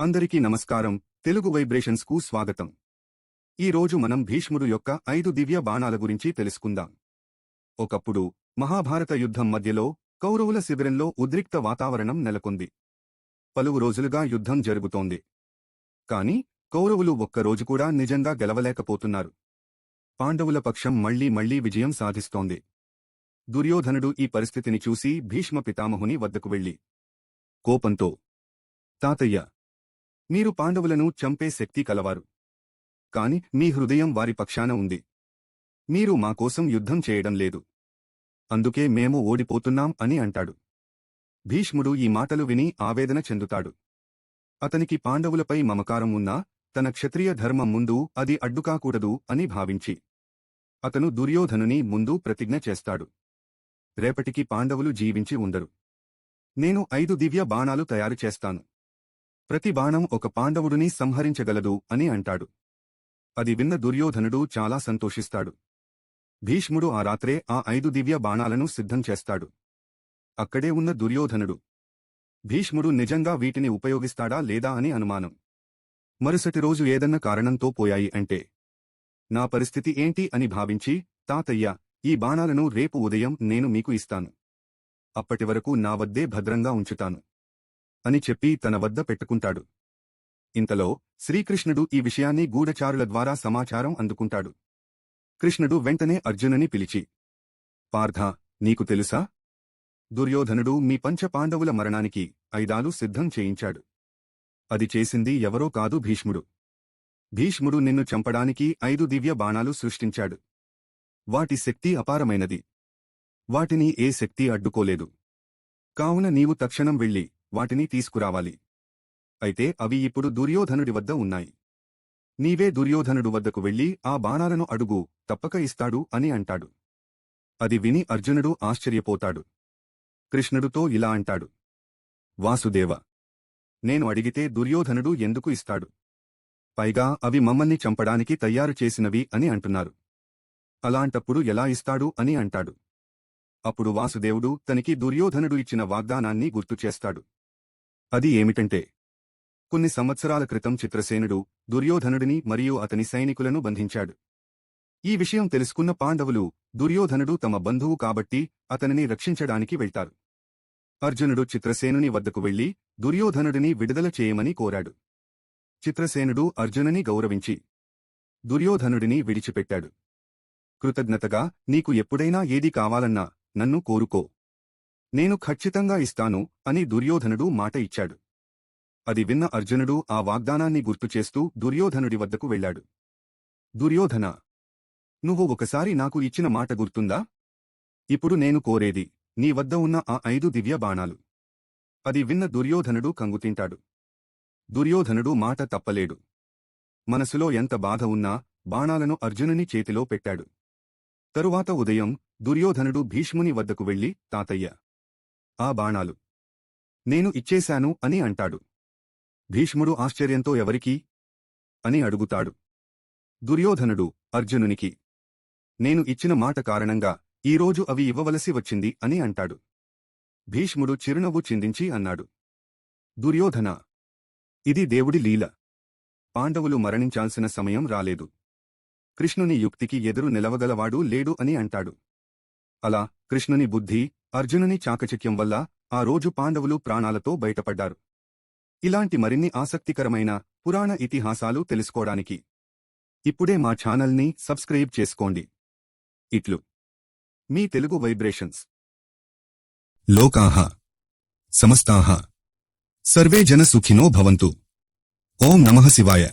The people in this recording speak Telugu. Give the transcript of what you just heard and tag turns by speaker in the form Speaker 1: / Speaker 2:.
Speaker 1: అందరికీ నమస్కారం. తెలుగు వైబ్రేషన్స్కు స్వాగతం. ఈ రోజు మనం భీష్ముడు యొక్క ఐదు దివ్య బాణాల గురించి తెలుసుకుందాం. ఒకప్పుడు మహాభారత యుద్ధం మధ్యలో కౌరవుల శిబిరంలో ఉద్రిక్త వాతావరణం నెలకొంది. పలువు రోజులుగా యుద్ధం జరుగుతోంది. కాని కౌరవులు ఒక్కరోజు కూడా నిజంగా గెలవలేకపోతున్నారు. పాండవుల పక్షం మళ్ళీ మళ్ళీ విజయం సాధిస్తోంది. దుర్యోధనుడు ఈ పరిస్థితిని చూసి భీష్మ పితామహుని వద్దకు వెళ్ళి కోపంతో తాతయ్య మీరు పాండవులను చంపే శక్తి కలవారు. కాని మీ హృదయం వారి పక్షాన ఉంది. మీరు మాకోసం యుద్ధం చేయడం లేదు. అందుకే మేము ఓడిపోతున్నాం అని అంటాడు. భీష్ముడు ఈ మాటలు విని ఆవేదన చెందుతాడు. అతనికి పాండవులపై మమకారం ఉన్నా తన క్షత్రియ ధర్మం ముందు అది అడ్డుకాకూడదు అని భావించి అతను దుర్యోధనుని ముందు ప్రతిజ్ఞ చేస్తాడు. రేపటికి పాండవులు జీవించి ఉండరు. నేను ఐదు దివ్య బాణాలు తయారు చేస్తాను. ప్రతి బాణం ఒక పాండవుడిని సంహరించగలదు అని అంటాడు. అది విన్న దుర్యోధనుడు చాలా సంతోషిస్తాడు. భీష్ముడు ఆ రాత్రే ఆ ఐదు దివ్య బాణాలను సిద్ధం చేస్తాడు. అక్కడే ఉన్న దుర్యోధనుడు భీష్ముడు నిజంగా వీటిని ఉపయోగిస్తాడా లేదా అని అనుమానం. మరుసటి రోజు ఏదన్న కారణంతో పోయాయి అంటే నా పరిస్థితి ఏంటి అని భావించి తాతయ్య ఈ బాణాలను రేపు ఉదయం నేను మీకు ఇస్తాను. అప్పటివరకు నా వద్దే భద్రంగా ఉంచుతాను. అని చెప్పి తన వద్ద పెట్టుకుంటాడు. ఇంతలో శ్రీకృష్ణుడు ఈ విషయాన్ని గూఢచారుల ద్వారా సమాచారం అందుకుంటాడు. కృష్ణుడు వెంటనే అర్జునని పిలిచి పార్థ నీకు తెలుసా? దుర్యోధనుడు మీ పంచ పాండవుల మరణానికి ఐదాలు సిద్ధం చేయించాడు. అది చేసింది ఎవరో కాదు భీష్ముడు. భీష్ముడు నిన్ను చంపడానికి ఐదు దివ్య బాణాలు సృష్టించాడు. వాటి శక్తి అపారమైనది. వాటిని ఏ శక్తి అడ్డుకోలేదు. కావున నీవు తక్షణం వెళ్ళి వాటిని తీసుకురావాలి. అయితే అవి ఇప్పుడు దుర్యోధనుడి వద్ద ఉన్నాయి. నీవే దుర్యోధనుడు వద్దకు వెళ్ళి ఆ బాణాలను అడుగు తప్పక ఇస్తాడు అని అంటాడు. అది విని అర్జునుడు ఆశ్చర్యపోతాడు. కృష్ణుడుతో ఇలా అంటాడు. వాసుదేవ నేను అడిగితే దుర్యోధనుడు ఎందుకు ఇస్తాడు? పైగా అవి మమ్మల్ని చంపడానికి తయారు చేసినవి అని అంటున్నారు. అలాంటప్పుడు ఎలా ఇస్తాడు అని అంటాడు. అప్పుడు వాసుదేవుడు తనకి దుర్యోధనుడు ఇచ్చిన వాగ్దానాన్ని గుర్తుచేస్తాడు అది ఏమిటంటే కొన్ని సంవత్సరాల క్రితం చిత్రసేనుడు దుర్యోధనుడిని మరియు అతని సైనికులను బంధించాడు. ఈ విషయం తెలుసుకున్న పాండవులు దుర్యోధనుడు తమ బంధువు కాబట్టి అతనిని రక్షించడానికి వెళ్తారు. అర్జునుడు చిత్రసేనుని వద్దకు వెళ్ళి దుర్యోధనుడిని విడుదల చేయమని కోరాడు. చిత్రసేనుడు అర్జునుని గౌరవించి దుర్యోధనుడిని విడిచిపెట్టాడు. కృతజ్ఞతగా నీకు ఎప్పుడైనా ఏది కావాలన్నా నన్ను కోరుకో. నేను ఖచ్చితంగా ఇస్తాను అని దుర్యోధనుడు మాట ఇచ్చాడు. అది విన్న అర్జునుడు ఆ వాగ్దానాన్ని గుర్తుచేస్తూ దుర్యోధనుడి వద్దకు వెళ్ళాడు. దుర్యోధన! నువ్వు ఒకసారి నాకు ఇచ్చిన మాట గుర్తుందా? ఇప్పుడు నేను కోరేది నీ వద్ద ఉన్న ఆ ఐదు దివ్య బాణాలు. అది విన్న దుర్యోధనుడు కంగుతింటాడు దుర్యోధనుడు మాట తప్పలేడు. మనసులో ఎంత బాధ ఉన్నా బాణాలను అర్జునుని చేతిలో పెట్టాడు. తరువాత ఉదయం దుర్యోధనుడు భీష్ముని వద్దకు వెళ్ళి తాతయ్య! ఆ బాణాలు. నేను ఇచ్చేశాను అని అంటాడు. భీష్ముడు ఆశ్చర్యంతో ఎవరికీ? అని అడుగుతాడు. దుర్యోధనుడు అర్జునునికి నేను ఇచ్చిన మాట కారణంగా ఈరోజు అవి ఇవ్వవలసి వచ్చింది అని అంటాడు. భీష్ముడు చిరునవ్వు చిందించి అన్నాడు. దుర్యోధన ఇది దేవుడి లీల. పాండవులు మరణించాల్సిన సమయం రాలేదు. కృష్ణుని యుక్తికి ఎదురు నిలవగలవాడు లేడు అని అంటాడు. అలా కృష్ణుని బుద్ధి అర్జునుని చాకచక్యం వల్ల ఆ రోజు పాండవులు ప్రాణాలతో బయటపడ్డారు. ఇలాంటి మరిన్ని ఆసక్తికరమైన పురాణ ఇతిహాసాలు తెలుసుకోవడానికి ఇప్పుడే మా ఛానల్ని సబ్స్క్రైబ్ చేసుకోండి. ఇట్లు. మీ తెలుగు వైబ్రేషన్స్. లోకాహ. సమస్తాహ. సర్వే జన సుఖినో భవంతు. ఓం నమః శివాయ.